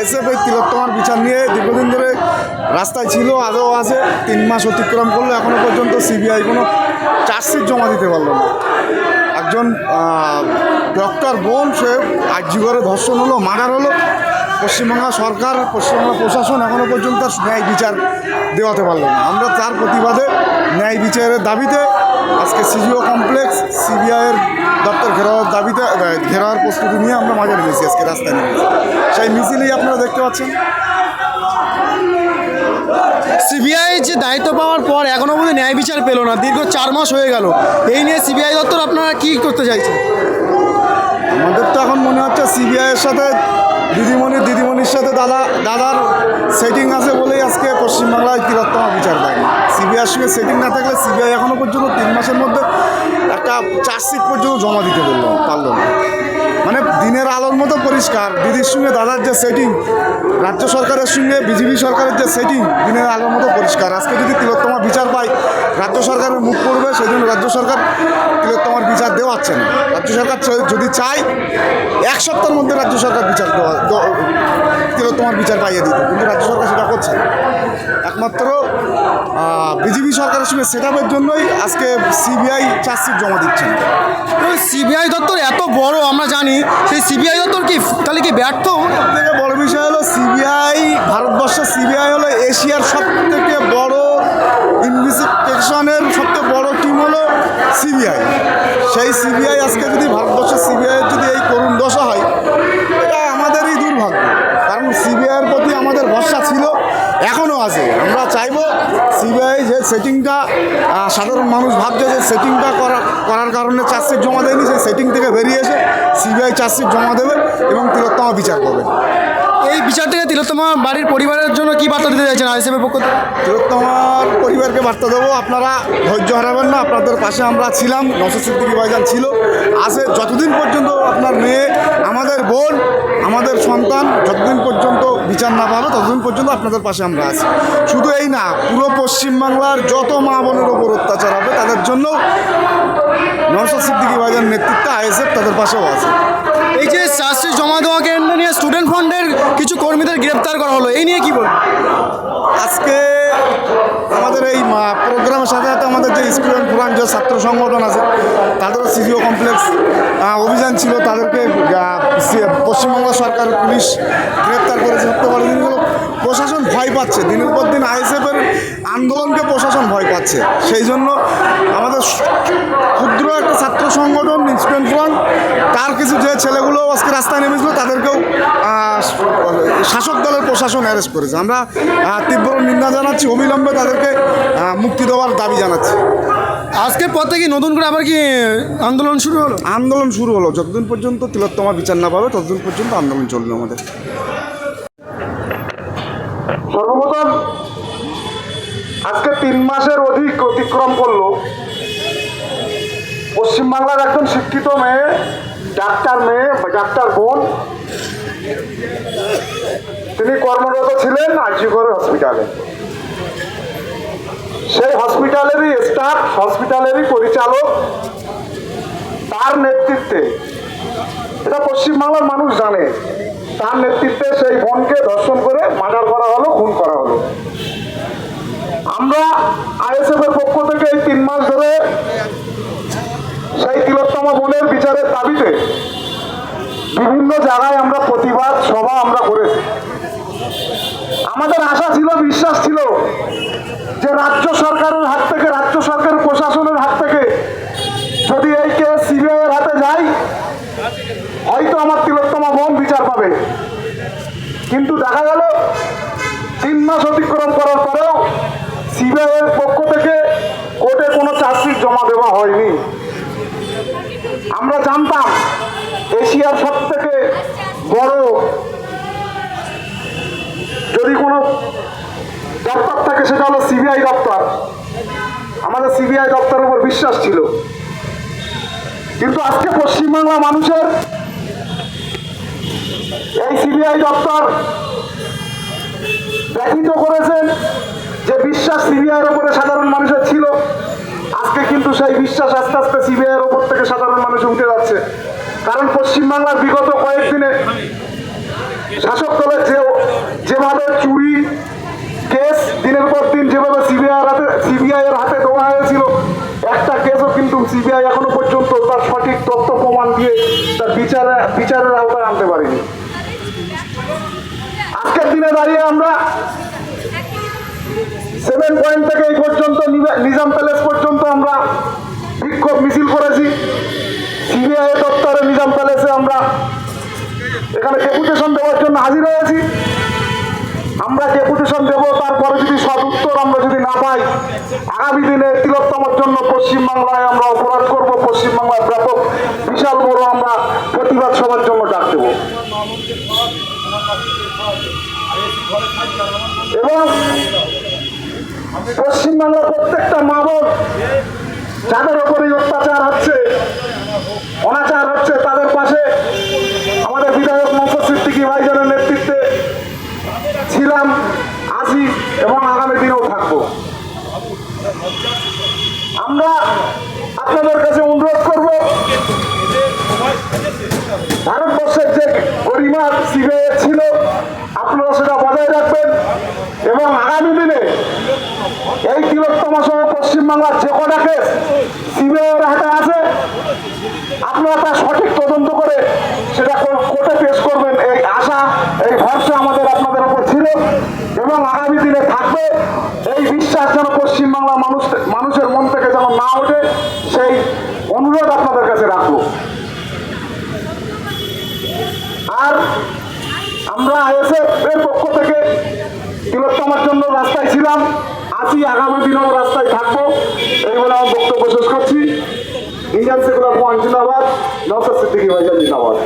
ISF এই তিলোত্তমার বিচার নিয়ে দীর্ঘদিন ধরে রাস্তায় ছিল আজও আছে। তিন মাস অতিক্রম করল, এখনও পর্যন্ত সিবিআই কোনো চার্জশিট জমা দিতে পারল না। একজন ডক্টর বোন সে আর্যিগড়ে ধর্ষণ হলো, মার্ডার হলো। পশ্চিমবাংলা সরকার পশ্চিমবাংলা প্রশাসন এখনও পর্যন্ত ন্যায় বিচার দেওয়াতে পারল না। আমরা তার প্রতিবাদে ন্যায় বিচারের দাবিতে আজকে সিজিও কমপ্লেক্স সিবিআইয়ের দপ্তর ঘেরাওয়ার ঘেরাওয়ার প্রস্তুতি নিয়ে আমরা মাঝে নেমেছি আজকে রাস্তায় নেমেছি। সেই মিছিলেই আপনারা দেখতে পাচ্ছেন। সিবিআই যে দায়িত্ব পাওয়ার পর এখনও পর্যন্ত ন্যায় বিচার পেল না দীর্ঘ চার মাস হয়ে গেল। এই নিয়ে সিবিআই দপ্তর আপনারা কি করতে চাইছেন? আমাদের তো এখন মনে হচ্ছে সিবিআইয়ের সাথে দিদিমণি দিদিমণির সাথে দাদা দাদার সেটিং আছে বলেই আজকে পশ্চিমবাংলায় তিলোত্তমা বিচার দেয় সিবিআইয়ের সঙ্গে সেটিং না থাকলে সিবিআই এখনও পর্যন্ত তিন মাসের মধ্যে একটা চার্জশিট পর্যন্ত জমা দিতে বলল, পারল না। মানে দিনের আলোর মতো পরিষ্কার, দিদির সঙ্গে দাদার যে সেটিং রাজ্য সরকারের সঙ্গে বিজেপি সরকারের যে সেটিং দিনের আলোর মতো পরিষ্কার। আজকে যদি তিলোত্তমা বিচার পায়, রাজ্য সরকারের মুখ পড়বে সেই জন্য রাজ্য সরকার তিলোত্তমার বিচার দেওয়াচ্ছে না। রাজ্য সরকার যদি চায়, এক সপ্তাহের মধ্যে রাজ্য সরকার বিচার দেওয়া তিলোত্তমার বিচার পাইয়ে দিত কিন্তু রাজ্য সরকার সেটা করছে একমাত্র বিজেপি সরকারের সঙ্গে সেট জন্যই আজকে সিবিআই চার্জশিট জমা দিচ্ছে না সিবিআই দপ্তর এত বড় আমরা জানি। সেই সিবিআই দপ্তর কি তাহলে কি ব্যর্থ? থেকে বড় বিষয় হলো সিবিআই ভারতবর্ষের সিবিআই হলো এশিয়ার সব থেকে বড় ইনভেস্টিগেশনের সবথেকে বড় টিম হলো সিবিআই সেই সিবিআই আজকে যদি ভারতবর্ষের সিবিআইয়ের যদি এই করুণ দশা হয় এটা আমাদেরই দুর্ভাগ্য কারণ সিবিআইয়ের প্রতি আমাদের ভরসা ছিল এখনও আছে আমরা চাইব সিবিআই যে সেটিংটা সাধারণ মানুষ ভাবছে যে সেটিংটা করা, করার কারণে চার্জশিট জমা দেয়নি, সেই সেটিং থেকে বেরিয়ে এসে সিবিআই চার্জশিট জমা দেবে এবং তিলোত্তমা বিচার করবে। এই বিচার থেকে তিলোত্তমা বাড়ির পরিবারের জন্য কি বার্তা দিতে চাইছেন আইসিএফের পক্ষ থেকে? তিলোত্তমার পরিবারকে বার্তা দেবো আপনারা ধৈর্য হারাবেন না আপনাদের পাশে আমরা ছিলাম নসর সিদ্দিকি ভাইজান ছিল আছে যতদিন পর্যন্ত আপনার মেয়ে আমাদের বোন আমাদের সন্তান যতদিন পর্যন্ত বিচার না পাবে ততদিন পর্যন্ত আপনাদের পাশে আমরা আছি। শুধু এই না পুরো পশ্চিমবাংলার যত মা বোনের ওপর অত্যাচার হবে তাদের জন্য নসর সিদ্দিকি ভাইজান নেতৃত্বে আইএসএফ তাদের পাশেও আছে। এই যে চার্জশিট জমা দেওয়া কেন্দ্র নিয়ে স্টুডেন্ট ফান্ডের কিছু কর্মীদের গ্রেপ্তার করা হলো। এই নিয়ে কি বল আজকে আমাদের এই প্রোগ্রামের সাথে সাথে আমাদের যে স্টুডেন্ট ফোরাম যে ছাত্র সংগঠন আছে তাদেরও সিজিও কমপ্লেক্স অভিযান ছিল, তাদেরকে পশ্চিমবঙ্গ সরকার, পুলিশ গ্রেপ্তার করেছে। বড় প্রশাসন ভয় পাচ্ছে। দিনের পর দিন আইএসএফের আন্দোলনকে প্রশাসন ভয় পাচ্ছে। সেই জন্য আমাদের ক্ষুদ্র একটা ছাত্র সংগঠন স্টুডেন্ট ফ্রন্ট তার কিছু যে ছেলেগুলো আজকে রাস্তায় নেমেছিল তাদেরকেও শাসক দলের প্রশাসন অ্যারেস্ট করেছে। আমরা তীব্র নিন্দা জানাচ্ছি অবিলম্বে তাদেরকে মুক্তি দেওয়ার দাবি জানাচ্ছি। আজকে পর থেকে নতুন করে আবার কি আন্দোলন শুরু হলো? আন্দোলন শুরু হলো। যতদিন পর্যন্ত তিলোত্তমা বিচার না পাবে ততদিন পর্যন্ত আন্দোলন চলবে আমাদের। সর্বপ্রথম আজকে তিন মাসের অধিক অতিক্রম করল। পশ্চিমবাংলার একজন শিক্ষিত মেয়ে, ডাক্তার মেয়ে ডাক্তার বোন। তিনি কর্মরত ছিলেন আর্যিকর হসপিটালে। সেই হসপিটালেরই স্টাফ হসপিটালেরই পরিচালক তার নেতৃত্বে, এটা পশ্চিমবাংলার মানুষ জানে, তার নেতৃত্বে সেই বোনকে ধর্ষণ করে মার্ডার করা হলো, খুন করা হলো। আমরা আইএসএফ এর পক্ষ থেকে এই তিন মাস ধরে সেই তিলোত্তমা বোনের বিচারের দাবিতে বিভিন্ন জায়গায় আমরা প্রতিবাদ, সভা আমরা করেছি। আমাদের আশা ছিল, বিশ্বাস ছিল যে রাজ্য সরকারের হাত থেকে, রাজ্য সরকার প্রশাসনের হাত থেকে যদি এই কেস সিবিআই এর হাতে যায়, হয়তো আমার তিলোত্তমা বোন বিচার পাবে। কিন্তু দেখা গেল, তিন মাস অতিক্রম করার পরেও সিবিআই এর পক্ষ থেকে কোর্টে কোনো চার্জশিট জমা দেওয়া হয়নি। আমরা জানতাম এশিয়ার সব থেকে বড়, যদি কোনো দপ্তর থাকে সেটা হলো সিবিআই দপ্তর আমাদের সিবিআই দপ্তরের উপর বিশ্বাস ছিল। কিন্তু আজকে পশ্চিমবাংলা মানুষের এই সিবিআই দপ্তর ব্যথিত করেছেন। যে বিশ্বাস সিবিআইয়ের উপরে সাধারণ মানুষের ছিল, আজকে কিন্তু সেই বিশ্বাস আস্তে আস্তে সিবিআইয়ের উপর থেকে সাধারণ মানুষ উঠে যাচ্ছে। কারণ পশ্চিমবাংলার বিগত কয়েকদিনে শাসক দলের যে যেভাবে চুরি, কেস দিনের পর দিন যেভাবে সিবিআই হাতে সিবিআই এর হাতে দেওয়া হয়েছিল, একটা কেসও কিন্তু সিবিআই এখনও পর্যন্ত তার সঠিক তথ্য প্রমাণ দিয়ে তার বিচারে বিচারের আওতায় আনতে পারেনি। আজকের দিনে দাঁড়িয়ে আমরা সেভেন পয়েন্ট থেকে এই পর্যন্ত নিজাম প্যালেস পর্যন্ত আমরা বিক্ষোভ মিছিল করেছি। সিবিআই দপ্তরে নিজাম প্যালেসে আমরা এখানে ডেপুটেশন দেওয়ার জন্য হাজির হয়েছি। আমরা ডেপুটেশন দেবো, তারপরে যদি সদ উত্তর আমরা যদি না পাই, আগামী দিনে তিলোত্তমার জন্য পশ্চিমবাংলায় আমরা অপরাধ করব, পশ্চিমবাংলার ব্যাপক বিশাল বড় আমরা প্রতিবাদ সভার জন্য ডাক দেবো। এবং পশ্চিমবাংলার প্রত্যেকটা মা বোন যাদের ওপরে অত্যাচার হচ্ছে, অনাচার হচ্ছে, তাদের পাশে আমাদের বিধায়ক মনসুর সিদ্দিকী ভাইজানের নেতৃত্বে ছিলাম, আছি এবং আগামী দিনেও থাকব। আমরা আপনাদের কাছে অনুরোধ করব, ভারতবর্ষের যে গরিমা সিবিআই ছিল, আপনারা সেটা বজায় রাখবেন এবং আগামী দিনে এই তিলোত্তমা সহ পশ্চিমবাংলার যে কটা কেস সিবিআইয়ের হাতে আছে, আপনারা তার সঠিক তদন্ত করে সেটা কোর্টে পেশ করবেন। এই আশা, এই ভরসা আমাদের আপনাদের উপর ছিল এবং আগামী দিনে থাকবে। এই বিশ্বাস যেন পশ্চিমবাংলার মানুষ মানুষের মন থেকে যেন না ওঠে, সেই অনুরোধ আপনাদের কাছে রাখব। আর আমরা আইএসএফ এর পক্ষ থেকে তিলোত্তমার জন্য রাস্তায় ছিলাম। আছি, আগামী দিনও রাস্তায় থাকব। এই বলে আমার বক্তব্য শেষ করছি। ইন্ডিয়ান সেকুলার ফ্রন্ট জিন্দাবাদ। নওসাদ সিদ্দিকি ভাইজান জিন্দাবাদ।